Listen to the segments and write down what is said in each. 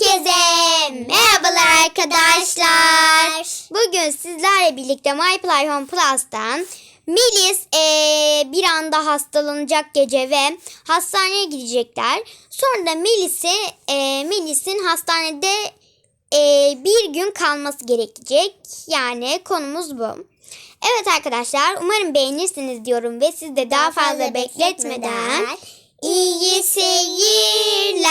Herkese merhabalar arkadaşlar. Bugün sizlerle birlikte My Play Home Plus'tan Melis eee, bir anda hastalanacak gece ve hastaneye gidecekler. Sonra da Melis'i eee, Melis'in hastanede eee, bir gün kalması gerekecek. Yani konumuz bu. Evet arkadaşlar umarım beğenirsiniz diyorum ve siz de daha fazla bekletmeden iyi seyirler.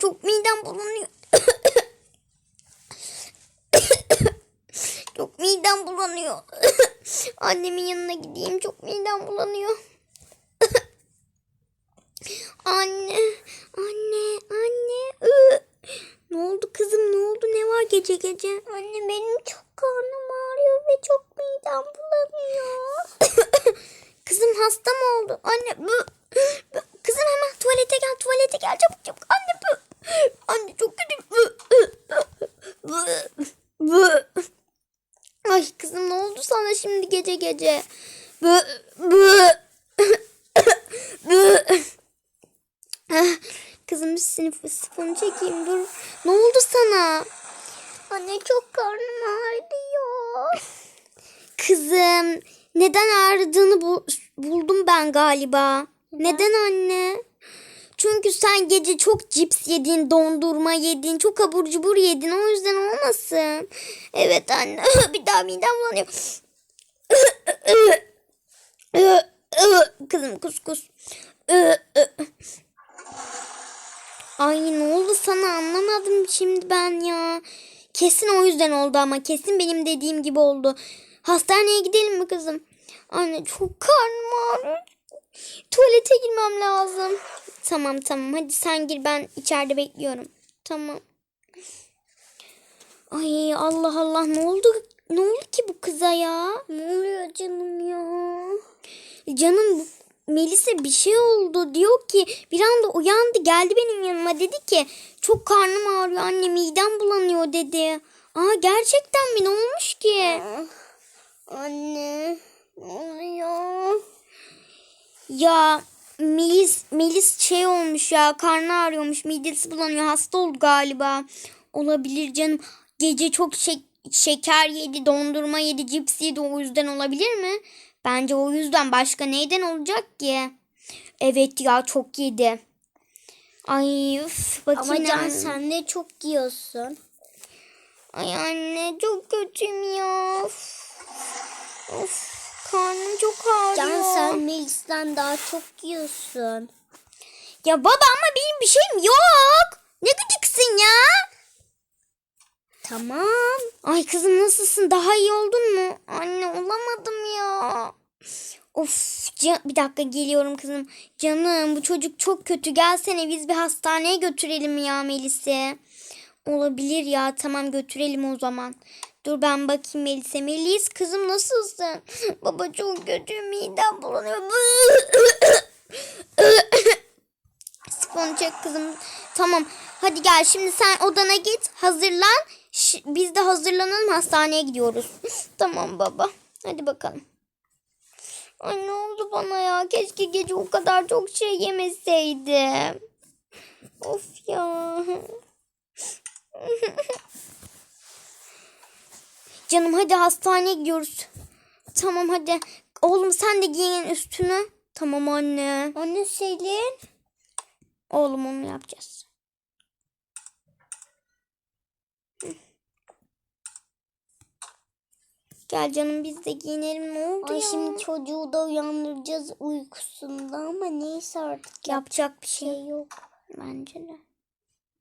Çok midem bulanıyor. Çok midem bulanıyor. Annemin yanına gideyim. Çok midem bulanıyor. anne, anne, anne. Ne oldu kızım? Ne oldu? Ne var gece gece? Anne benim çok karnım ağrıyor ve çok midem bulanıyor. kızım hasta mı oldu? Anne bu, bu- Kızım hemen tuvalete gel. Tuvalete gel. Çabuk çabuk. Anne bu. Anne çok kötü. Bu, bu, bu. Ay kızım ne oldu sana şimdi gece gece? Bu, bu, bu. Ah, Kızım sınıf sifonu çekeyim dur. Ne oldu sana? Anne çok karnım ağrıyor. Kızım neden ağrıdığını bu- buldum ben galiba. Neden anne? Çünkü sen gece çok cips yedin, dondurma yedin, çok abur cubur yedin. O yüzden olmasın. Evet anne. Bir daha midem bulanıyor. Kızım kus kus. Ay ne oldu sana anlamadım şimdi ben ya. Kesin o yüzden oldu ama kesin benim dediğim gibi oldu. Hastaneye gidelim mi kızım? Anne çok karnım ağrıyor. Tuvalete girmem lazım. Tamam tamam hadi sen gir ben içeride bekliyorum. Tamam. Ay Allah Allah ne oldu? Ne oldu ki bu kıza ya? Ne oluyor canım ya? Canım bu Melis'e bir şey oldu. Diyor ki bir anda uyandı geldi benim yanıma dedi ki çok karnım ağrıyor anne midem bulanıyor dedi. Aa gerçekten mi ne olmuş ki? Anne ne oluyor? Ya Melis, Melis şey olmuş ya karnı ağrıyormuş midesi bulanıyor hasta oldu galiba. Olabilir canım gece çok şek- şeker yedi dondurma yedi cips yedi o yüzden olabilir mi? Bence o yüzden başka neyden olacak ki? Evet ya çok yedi. Ay üf bakayım. Ama Can sen de çok yiyorsun. Ay anne çok kötüyüm ya. Of, of karnım çok ağrıyor. Can sen Melis'ten daha çok yiyorsun. Ya baba ama benim bir şeyim yok. Ne gıcıksın ya? Tamam. Ay kızım nasılsın? Daha iyi oldun mu? Anne olamadım ya. Of ca- bir dakika geliyorum kızım. Canım bu çocuk çok kötü. Gelsene biz bir hastaneye götürelim ya Melis'i. Olabilir ya tamam götürelim o zaman. Dur ben bakayım Melis'e. Melis kızım nasılsın? Baba çok kötü midem bulanıyor. Sifonu çek kızım. Tamam. Hadi gel şimdi sen odana git. Hazırlan. Ş- biz de hazırlanalım hastaneye gidiyoruz. tamam baba. Hadi bakalım. Ay ne oldu bana ya? Keşke gece o kadar çok şey yemeseydim. Of ya. Canım hadi hastaneye gidiyoruz. Tamam hadi. Oğlum sen de giyin üstünü. Tamam anne. Anne Selin. Oğlum onu yapacağız. Gel canım biz de giyinelim ne oldu Ay ya? şimdi çocuğu da uyandıracağız uykusunda ama neyse artık Yapacak bir şey şey yok. bence de.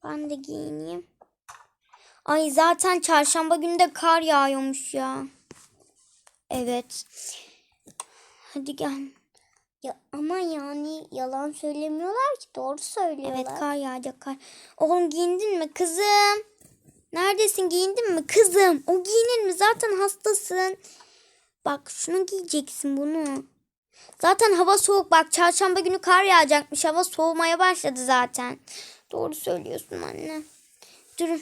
Ben de giyineyim. Ay zaten çarşamba günü de kar yağıyormuş ya. Evet. Hadi gel. Ya ama yani yalan söylemiyorlar ki doğru söylüyorlar. Evet kar yağacak kar. Oğlum giyindin mi kızım? Neredesin giyindin mi kızım? O giyinir mi? Zaten hastasın. Bak şunu giyeceksin bunu. Zaten hava soğuk. Bak çarşamba günü kar yağacakmış. Hava soğumaya başladı zaten. Doğru söylüyorsun anne. Durun.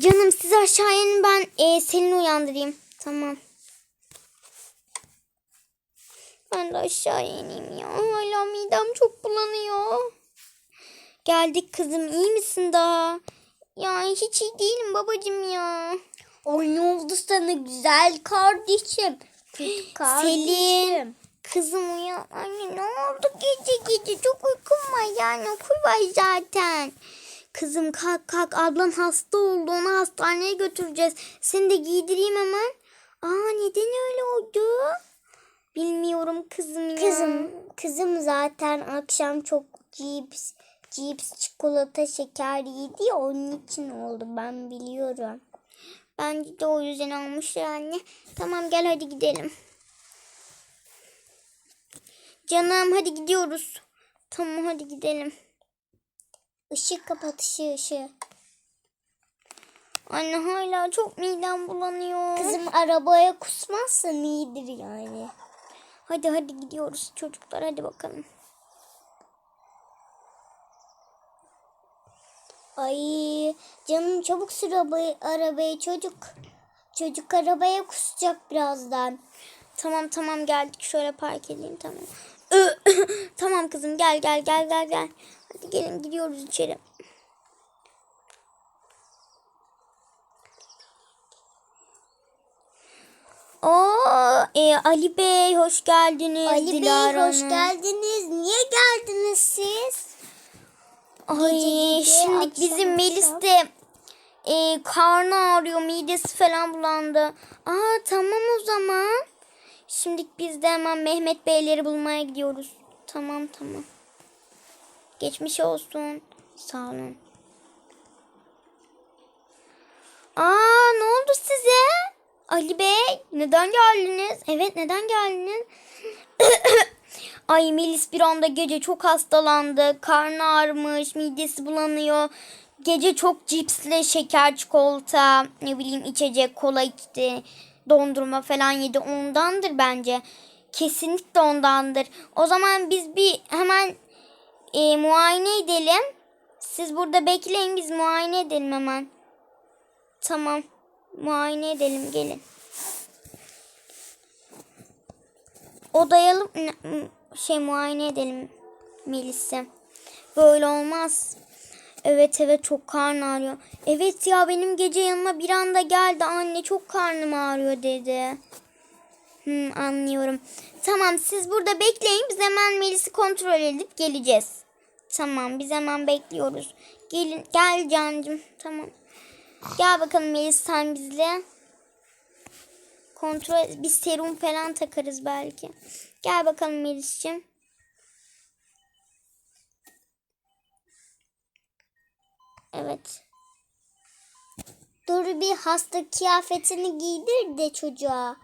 Canım siz aşağı inin ben e, Selin'i uyandırayım. Tamam. Ben de aşağı ineyim ya. Hala midem çok bulanıyor. Geldik kızım. iyi misin daha? Ya hiç iyi değilim babacığım ya. Ay ne oldu sana güzel kardeşim? Kötü kardeşim. Selin. Kızım uyan. Anne ne oldu gece gece? Çok uykum var yani. Okul var zaten. Kızım kalk kalk. Ablan hasta oldu. Onu hastaneye götüreceğiz. Seni de giydireyim hemen. Aa neden öyle oldu? Bilmiyorum kızım ya. Kızım, kızım zaten akşam çok cips, cips, çikolata, şeker yedi ya onun için oldu ben biliyorum. Bence de o yüzden almışlar anne. Tamam gel hadi gidelim. Canım hadi gidiyoruz. Tamam hadi gidelim. Işık kapat ışığı ışığı. Anne hala çok midem bulanıyor. Kızım arabaya kusmazsan iyidir yani. Hadi hadi gidiyoruz çocuklar hadi bakalım. Ay canım çabuk sür arabayı, arabayı çocuk. Çocuk arabaya kusacak birazdan. Tamam tamam geldik şöyle park edeyim tamam. tamam kızım gel gel gel gel gel. Hadi gelin gidiyoruz içeri. Oo, e, Ali Bey hoş geldiniz. Ali Dilara Bey hoş Hanım. geldiniz. Niye geldiniz siz? Ay Gece şimdi akşam bizim Melis akşam. de e, karnı ağrıyor, midesi falan bulandı. Aa tamam o zaman. Şimdi biz de hemen Mehmet Beyleri bulmaya gidiyoruz. Tamam tamam. Geçmiş olsun. Sağ olun. Aa ne oldu size? Ali Bey neden geldiniz? Evet neden geldiniz? Ay Melis bir anda gece çok hastalandı. Karnı ağrımış, midesi bulanıyor. Gece çok cipsle şeker, çikolata, ne bileyim içecek, kola içti. Dondurma falan yedi. Ondandır bence. Kesinlikle ondandır. O zaman biz bir hemen e, muayene edelim. Siz burada bekleyin biz muayene edelim hemen. Tamam. Muayene edelim gelin. Odayalım şey muayene edelim Melis'i. Böyle olmaz. Evet evet çok karnı ağrıyor. Evet ya benim gece yanıma bir anda geldi anne çok karnım ağrıyor dedi. Hmm, anlıyorum. Tamam siz burada bekleyin biz hemen Melis'i kontrol edip geleceğiz. Tamam biz hemen bekliyoruz. Gelin gel Cancım tamam. Gel bakalım Melis sen bizle. Kontrol bir serum falan takarız belki. Gel bakalım Melis'ciğim. Evet. Dur bir hasta kıyafetini giydir de çocuğa.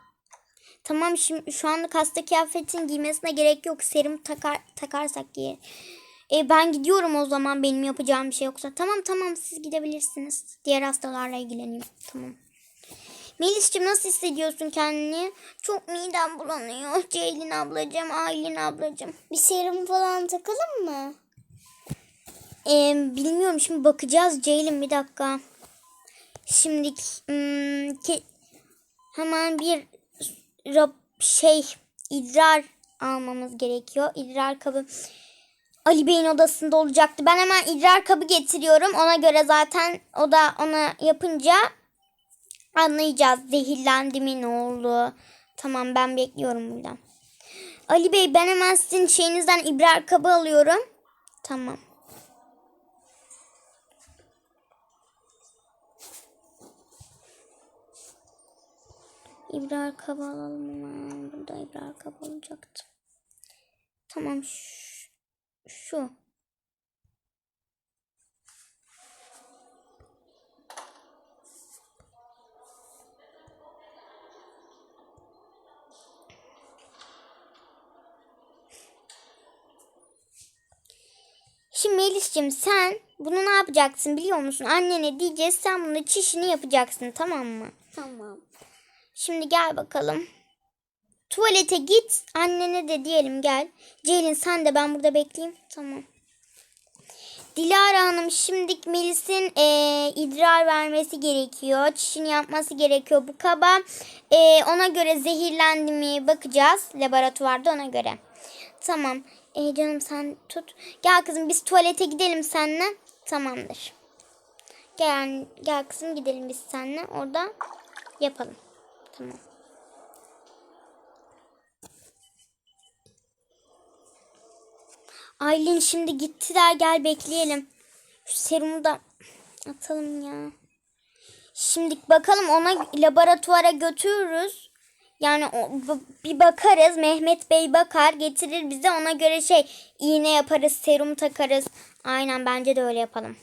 Tamam şimdi şu anlık hasta kıyafetin giymesine gerek yok. Serum takar takarsak giyer. E, ben gidiyorum o zaman benim yapacağım bir şey yoksa. Tamam tamam siz gidebilirsiniz. Diğer hastalarla ilgileneyim. Tamam. Melis'ciğim nasıl hissediyorsun kendini? Çok midem bulanıyor. Ceylin ablacığım, Aylin ablacığım. Bir serum falan takalım mı? Ee, bilmiyorum şimdi bakacağız Ceylin bir dakika. Şimdi hmm, hemen bir şey idrar almamız gerekiyor. İdrar kabı Ali Bey'in odasında olacaktı. Ben hemen idrar kabı getiriyorum. Ona göre zaten o da ona yapınca anlayacağız zehirlendi mi ne oldu. Tamam ben bekliyorum burada. Ali Bey ben hemen sizin şeyinizden idrar kabı alıyorum. Tamam. İbrar kabı alalım hemen. Burada ibrar kabı olacaktı. Tamam şu. şu. Şimdi Melis'ciğim sen bunu ne yapacaksın biliyor musun? Annene diyeceğiz sen bunu çişini yapacaksın tamam mı? Tamam. Şimdi gel bakalım. Tuvalete git. Annene de diyelim gel. Ceylin sen de ben burada bekleyeyim. Tamam. Dilara Hanım şimdilik Melis'in eee, idrar vermesi gerekiyor. Çişini yapması gerekiyor bu kaba. Eee, ona göre zehirlendi mi bakacağız laboratuvarda ona göre. Tamam. Eee, canım sen tut. Gel kızım biz tuvalete gidelim seninle. Tamamdır. Gel, gel kızım gidelim biz seninle. Orada yapalım. Tamam. Aylin şimdi gittiler gel bekleyelim. Şu serumu da atalım ya. Şimdi bakalım ona laboratuvara götürürüz. Yani bir bakarız. Mehmet Bey bakar getirir bize ona göre şey iğne yaparız serum takarız. Aynen bence de öyle yapalım.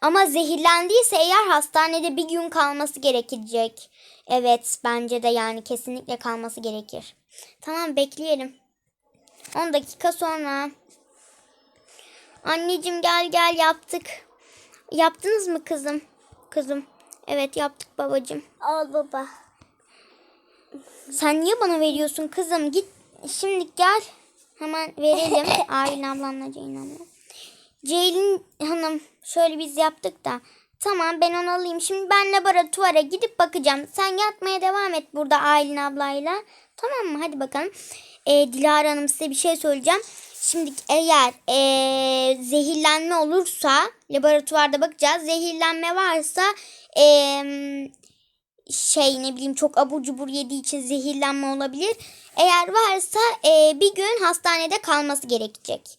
Ama zehirlendiyse eğer hastanede bir gün kalması gerekecek. Evet bence de yani kesinlikle kalması gerekir. Tamam bekleyelim. 10 dakika sonra. Anneciğim gel gel yaptık. Yaptınız mı kızım? Kızım. Evet yaptık babacığım. Al baba. Sen niye bana veriyorsun kızım? Git şimdi gel. Hemen verelim. Aylin ablanla Ceylin abla. Ceylin hanım şöyle biz yaptık da. Tamam ben onu alayım. Şimdi ben laboratuvara gidip bakacağım. Sen yatmaya devam et burada Aylin ablayla. Tamam mı? Hadi bakalım. Ee, Dilara Hanım size bir şey söyleyeceğim. Şimdi eğer ee, zehirlenme olursa laboratuvarda bakacağız. Zehirlenme varsa ee, şey ne bileyim çok abur cubur yediği için zehirlenme olabilir. Eğer varsa e, bir gün hastanede kalması gerekecek.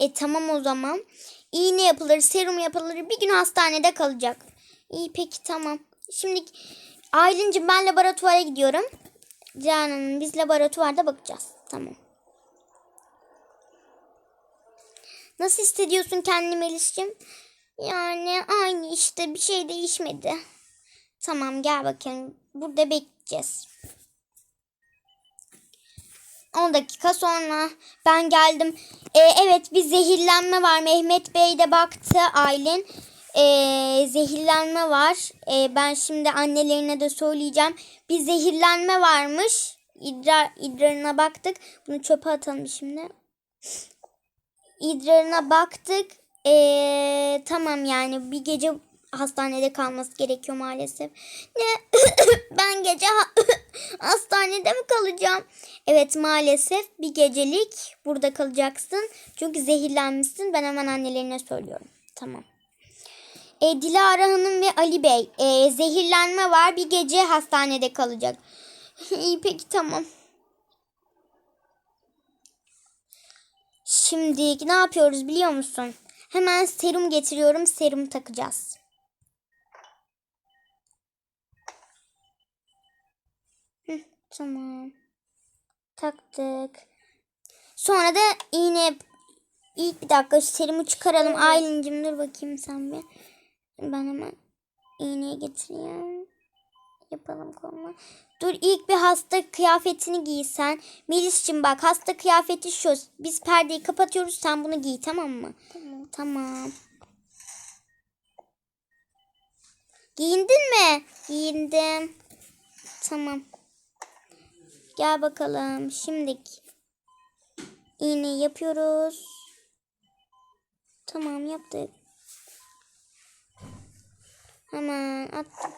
E tamam o zaman. İğne yapılır, serum yapılır. Bir gün hastanede kalacak. İyi peki tamam. Şimdi Aylin'cim ben laboratuvara gidiyorum. Canım biz laboratuvarda bakacağız. Tamam. Nasıl hissediyorsun kendini Melis'cim? Yani aynı işte bir şey değişmedi. Tamam gel bakayım. Burada bekleyeceğiz. 10 dakika sonra ben geldim. Ee, evet bir zehirlenme var. Mehmet Bey de baktı Aylin. Ee, zehirlenme var. Ee, ben şimdi annelerine de söyleyeceğim. Bir zehirlenme varmış. İdrar, idrarına baktık. Bunu çöpe atalım şimdi. İdrarına baktık. Ee, tamam yani bir gece hastanede kalması gerekiyor maalesef. Ne? ben gece ha- hastanede mi kalacağım? Evet maalesef bir gecelik burada kalacaksın. Çünkü zehirlenmişsin. Ben hemen annelerine söylüyorum. Tamam. E, Dilara Hanım ve Ali Bey e, zehirlenme var. Bir gece hastanede kalacak. İyi peki tamam. Şimdi ne yapıyoruz biliyor musun? Hemen serum getiriyorum. Serum takacağız. Hı, tamam. Taktık. Sonra da iğne ilk bir dakika şu serumu çıkaralım. Aylin'cim dur bakayım sen bir. Ben hemen iğneyi getireyim. Yapalım koluna. Dur ilk bir hasta kıyafetini giy sen. Melis'cim bak hasta kıyafeti şu. Biz perdeyi kapatıyoruz sen bunu giy tamam mı? Tamam. Tamam. Giyindin mi? Giyindim. Tamam. Gel bakalım. Şimdi iğneyi yapıyoruz. Tamam yaptık. Hemen attım.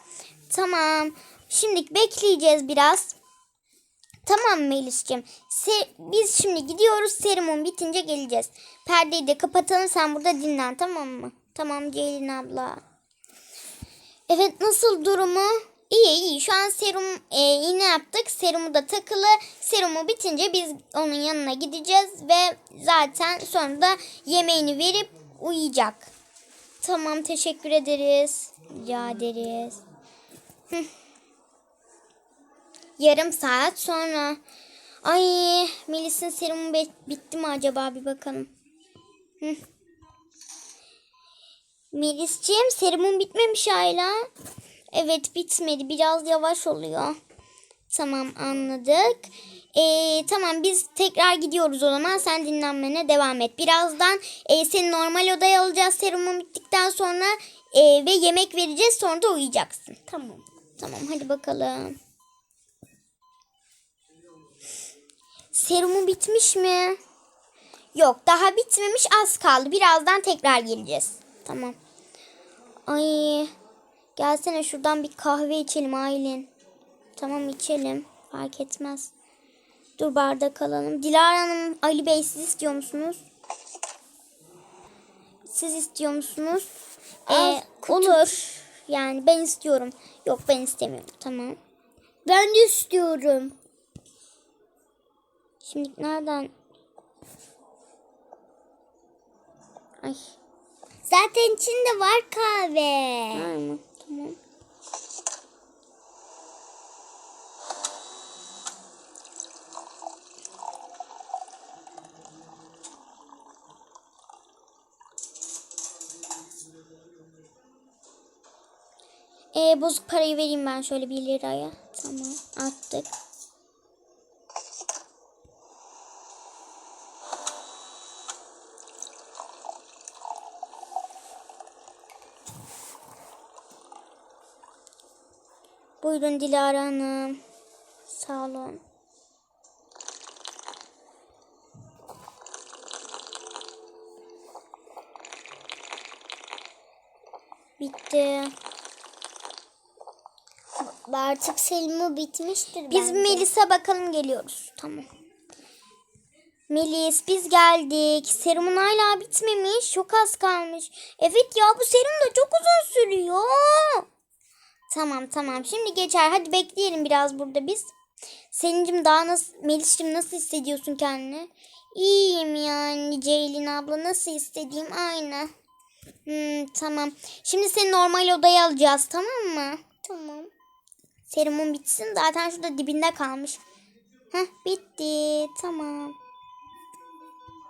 Tamam. Şimdi bekleyeceğiz biraz. Tamam Melis'ciğim. Se- biz şimdi gidiyoruz. Serumun bitince geleceğiz. Perdeyi de kapatalım. Sen burada dinlen tamam mı? Tamam Ceylin abla. Evet nasıl durumu? İyi iyi. Şu an serum e, iğne yaptık. Serumu da takılı. Serumu bitince biz onun yanına gideceğiz ve zaten sonra da yemeğini verip uyuyacak. Tamam teşekkür ederiz. Rica ederiz. Yarım saat sonra. Ay Melis'in serumu bitti mi acaba bir bakalım. Melis'ciğim serumun bitmemiş hala. Evet bitmedi. Biraz yavaş oluyor. Tamam anladık. Ee, tamam biz tekrar gidiyoruz o zaman. Sen dinlenmene devam et. Birazdan e, seni normal odaya alacağız serumun bittikten sonra e, ve yemek vereceğiz. Sonra da uyuyacaksın. Tamam. Tamam hadi bakalım. Serumu bitmiş mi? Yok daha bitmemiş az kaldı. Birazdan tekrar geleceğiz. Tamam. Ay gelsene şuradan bir kahve içelim Aylin. Tamam içelim. Fark etmez. Dur bardak alalım. Dilara Hanım, Ali Bey siz istiyor musunuz? Siz istiyor musunuz? Ee, olur. Yani ben istiyorum. Yok ben istemiyorum. Tamam. Ben de istiyorum. Şimdi nereden? Ay. Zaten içinde var kahve. Var mı? Tamam. Ee, bozuk parayı vereyim ben şöyle bir liraya. Tamam attık. Buyurun Dilara Hanım. Sağ olun. Bitti. Artık Selim'i bitmiştir Biz. Melis'e bakalım geliyoruz. Tamam. Melis biz geldik. Serumun hala bitmemiş. Çok az kalmış. Evet ya bu serum da çok uzun sürüyor. Tamam tamam şimdi geçer. Hadi bekleyelim biraz burada biz. Selin'cim daha nasıl, Melis'cim nasıl hissediyorsun kendini? İyiyim yani Ceylin abla nasıl istediğim aynı. Hmm, tamam. Şimdi seni normal odaya alacağız tamam mı? Tamam. Serumun bitsin. Zaten şurada dibinde kalmış. Heh bitti. Tamam.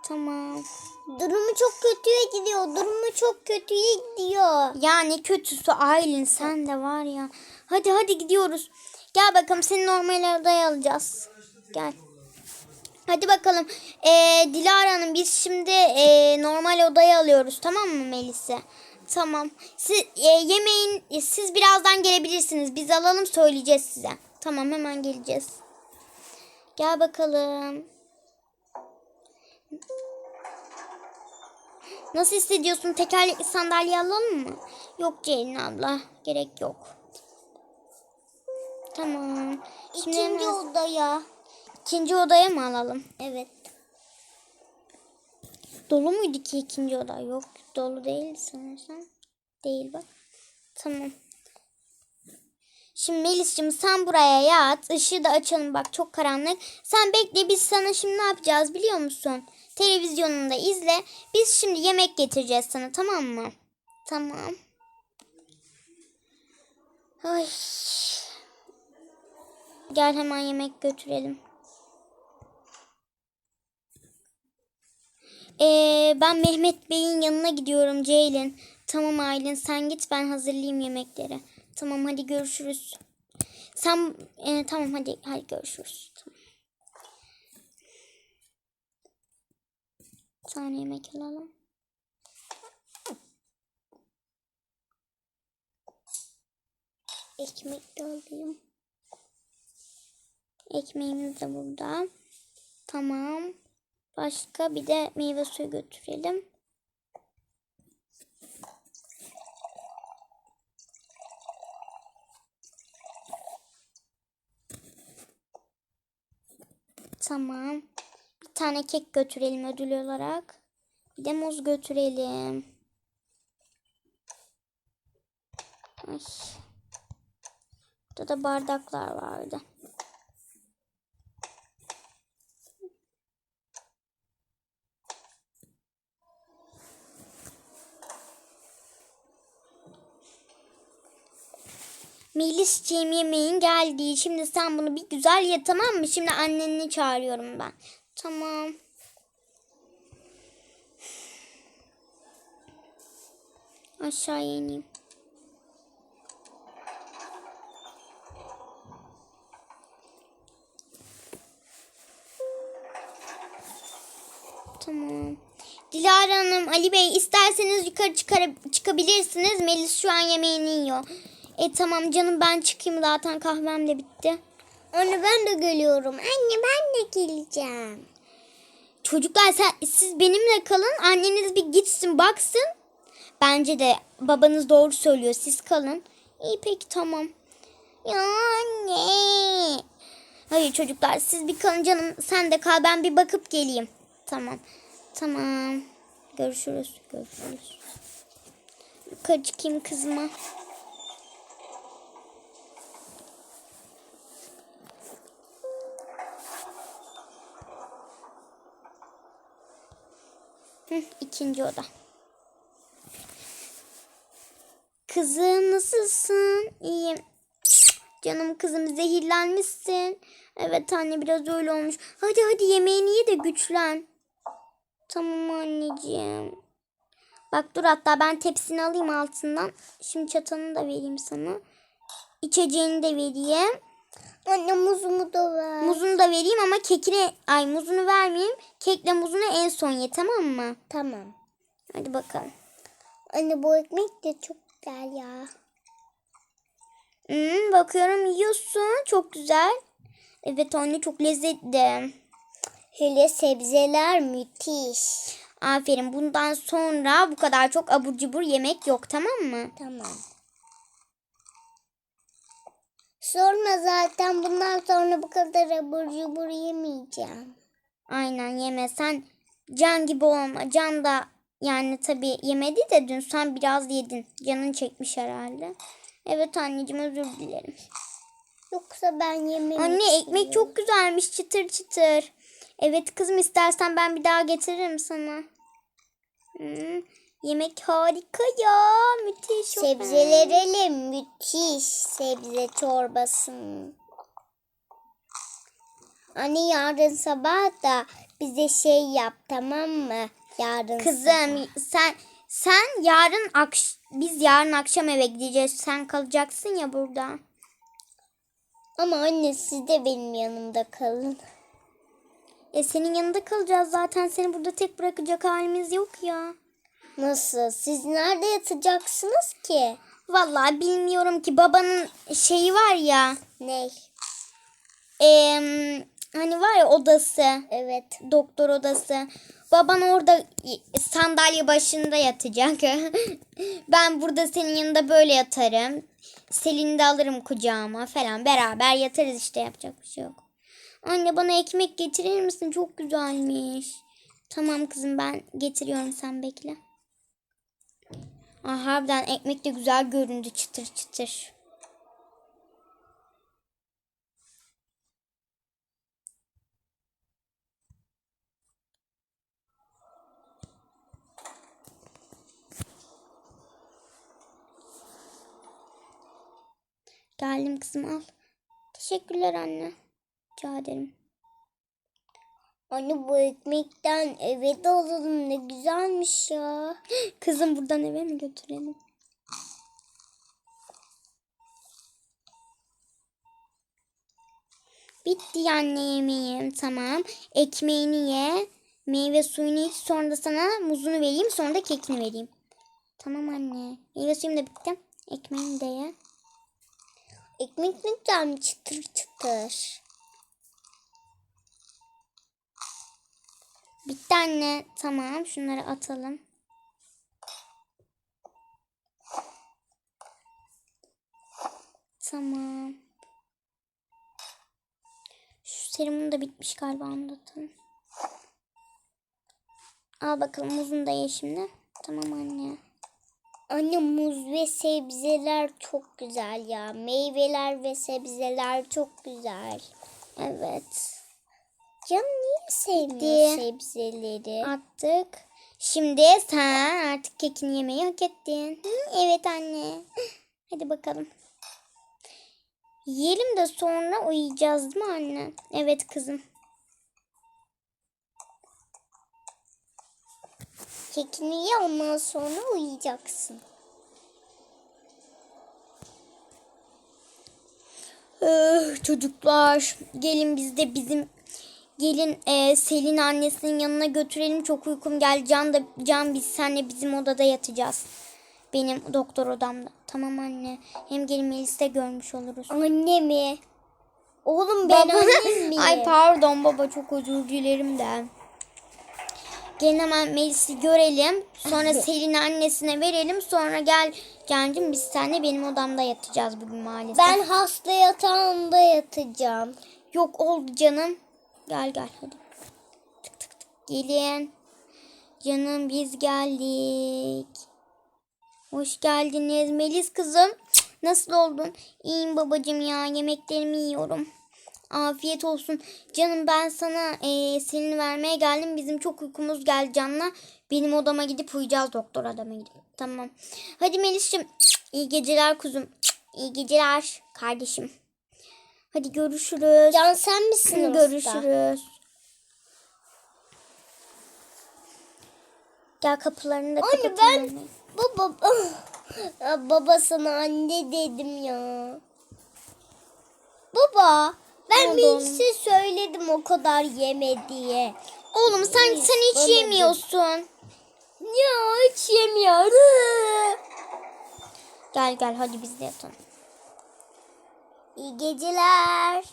Tamam. Durumu çok kötüye gidiyor. Durumu çok kötüye gidiyor. Yani kötüsü Aylin sen de var ya. Hadi hadi gidiyoruz. Gel bakalım seni normal odaya alacağız. Gel. Hadi bakalım. Ee, Dilara Hanım biz şimdi ee, normal odaya alıyoruz tamam mı Melis'i? Tamam. Siz ee, yemeğin e, siz birazdan gelebilirsiniz. Biz alalım söyleyeceğiz size. Tamam hemen geleceğiz. Gel bakalım. Nasıl hissediyorsun? Tekerlekli sandalye alalım mı? Yok Ceylin abla. Gerek yok. Tamam. Şimdi İkinci hemen- odaya. ikinci odaya mı alalım? Evet. Dolu muydu ki ikinci oda? Yok dolu değil sanırsam. Değil bak. Tamam. Şimdi Melis'cim sen buraya yat. Işığı da açalım bak çok karanlık. Sen bekle biz sana şimdi ne yapacağız biliyor musun? Televizyonunda izle. Biz şimdi yemek getireceğiz sana tamam mı? Tamam. Ay. Gel hemen yemek götürelim. Ee, ben Mehmet Bey'in yanına gidiyorum Ceylin. Tamam Aylin sen git ben hazırlayayım yemekleri. Tamam hadi görüşürüz. Sen e, tamam hadi hadi görüşürüz. Tamam. Bir tane yemek alalım. Ekmek de alayım. Ekmeğimiz de burada. Tamam. Başka bir de meyve suyu götürelim. Tamam. Bir tane kek götürelim ödül olarak. Bir de muz götürelim. Ay. Burada da bardaklar vardı. Melisciğim yemeğin geldi. Şimdi sen bunu bir güzel ye tamam mı? Şimdi anneni çağırıyorum ben. Tamam. Aşağıya ineyim. Tamam. Dilara Hanım, Ali Bey isterseniz yukarı çıkar çıkabilirsiniz. Melis şu an yemeğini yiyor. E tamam canım ben çıkayım zaten kahvem de bitti. Anne ben de geliyorum. Anne ben de geleceğim. Çocuklar sen, siz benimle kalın. Anneniz bir gitsin baksın. Bence de babanız doğru söylüyor. Siz kalın. İyi peki tamam. Ya anne. Hayır çocuklar siz bir kalın canım. Sen de kal ben bir bakıp geleyim. Tamam. Tamam. Görüşürüz. Görüşürüz. Yukarı çıkayım kızıma. Hı, ikinci oda. Kızım nasılsın? İyiyim. Canım kızım zehirlenmişsin. Evet anne biraz öyle olmuş. Hadi hadi yemeğini ye de güçlen. Tamam anneciğim. Bak dur hatta ben tepsini alayım altından. Şimdi çatalını da vereyim sana. İçeceğini de vereyim. Anne muzumu da ver. Muzunu da vereyim ama kekine ay muzunu vermeyeyim. Kekle muzunu en son ye tamam mı? Tamam. Hadi bakalım. Anne bu ekmek de çok güzel ya. Hmm, bakıyorum yiyorsun. Çok güzel. Evet anne çok lezzetli. Hele sebzeler müthiş. Aferin. Bundan sonra bu kadar çok abur cubur yemek yok tamam mı? Tamam. Sorma zaten bundan sonra bu kadar abur cubur yemeyeceğim. Aynen yeme. Sen can gibi olma. Can da yani tabii yemedi de dün sen biraz yedin. Canın çekmiş herhalde. Evet anneciğim özür dilerim. Yoksa ben yememek Anne ekmek çok güzelmiş çıtır çıtır. Evet kızım istersen ben bir daha getiririm sana. Hmm, yemek harika ya. Müthiş. çok Sebzeler hele müthiş sebze çorbası. Anne yarın sabah da bize şey yap tamam mı? Yarın sabah. Kızım sen sen yarın akş biz yarın akşam eve gideceğiz. Sen kalacaksın ya burada. Ama anne siz de benim yanımda kalın. E senin yanında kalacağız zaten. Seni burada tek bırakacak halimiz yok ya. Nasıl? Siz nerede yatacaksınız ki? Vallahi bilmiyorum ki babanın şeyi var ya. Ne? em, hani var ya odası. Evet. Doktor odası. Baban orada sandalye başında yatacak. ben burada senin yanında böyle yatarım. Selin'i de alırım kucağıma falan. Beraber yatarız işte yapacak bir şey yok. Anne bana ekmek getirir misin? Çok güzelmiş. Tamam kızım ben getiriyorum sen bekle. Aa, harbiden ekmek de güzel göründü çıtır çıtır. Geldim kızım al. Teşekkürler anne. Rica ederim. Anne bu ekmekten eve de alalım ne güzelmiş ya. Kızım buradan eve mi götürelim? Bitti anne yemeğim tamam. Ekmeğini ye. Meyve suyunu iç. Sonra da sana muzunu vereyim. Sonra da kekini vereyim. Tamam anne. Meyve suyum da bitti. Ekmeğini de ye. Ekmek ne güzelmiş çıtır çıtır. Bitti anne. Tamam. Şunları atalım. Tamam. Şu serumun da bitmiş galiba atalım. Al bakalım muzunu da ye şimdi. Tamam anne. Anne muz ve sebzeler çok güzel ya. Meyveler ve sebzeler çok güzel. Evet. Canım niye sevmiyor sebzeleri? Attık. Şimdi sen artık kekini yemeyi hak ettin. Hı, evet anne. Hadi bakalım. Yiyelim de sonra uyuyacağız değil mi anne? Evet kızım. Kekini ye ondan sonra uyuyacaksın. Eh, çocuklar gelin biz de bizim gelin e, Selin annesinin yanına götürelim. Çok uykum geldi. Can da Can biz senle bizim odada yatacağız. Benim doktor odamda. Tamam anne. Hem gelin Melis'i de görmüş oluruz. Anne mi? Oğlum ben Baba- annem miyim? Ay pardon baba çok özür dilerim de. Gelin hemen Melis'i görelim. Sonra Selin'i annesine verelim. Sonra gel Cancım biz seninle benim odamda yatacağız bugün maalesef. Ben hasta yatağında yatacağım. Yok oldu canım. Gel gel hadi. Tık tık tık. Gelin. Canım biz geldik. Hoş geldiniz Melis kızım. Nasıl oldun? İyiyim babacığım ya. Yemeklerimi yiyorum. Afiyet olsun. Canım ben sana eee senin vermeye geldim. Bizim çok uykumuz geldi Can'la. Benim odama gidip uyuyacağız doktor adama gidip. Tamam. Hadi Melis'ciğim. Cık, İyi geceler kuzum. Cık, İyi geceler kardeşim. Hadi görüşürüz. Can sen misin? Görüşürüz. Gel kapılarını da Anne ben baba baba sana anne dedim ya. Baba ben oğlum? şey söyledim o kadar yeme diye. Oğlum sen sen hiç yemiyorsun. Ya hiç yemiyorum. Gel gel hadi biz de yatalım. İyi geceler.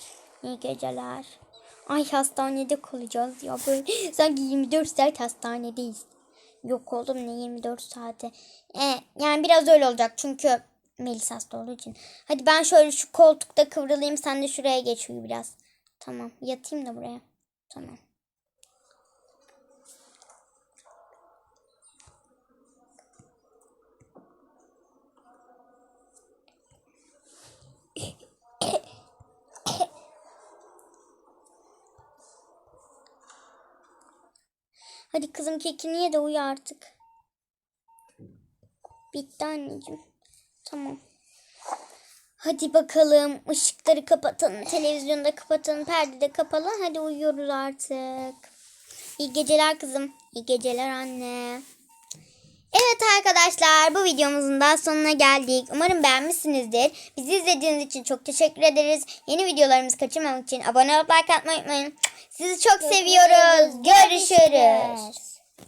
İyi geceler. Ay hastanede kalacağız ya böyle. Sanki 24 saat hastanedeyiz. Yok oğlum ne 24 saate. E, yani biraz öyle olacak çünkü Melis hasta olduğu için. Hadi ben şöyle şu koltukta kıvrılayım sen de şuraya geç uyu biraz. Tamam yatayım da buraya. Tamam. Hadi kızım kekini ye de uyu artık. Bitti anneciğim. Tamam. Hadi bakalım ışıkları kapatın, televizyonu da kapatın, perde de kapalı. Hadi uyuyoruz artık. İyi geceler kızım. İyi geceler anne. Evet arkadaşlar bu videomuzun da sonuna geldik. Umarım beğenmişsinizdir. Bizi izlediğiniz için çok teşekkür ederiz. Yeni videolarımızı kaçırmamak için abone olup like atmayı unutmayın. Sizi çok seviyoruz. Görüşürüz.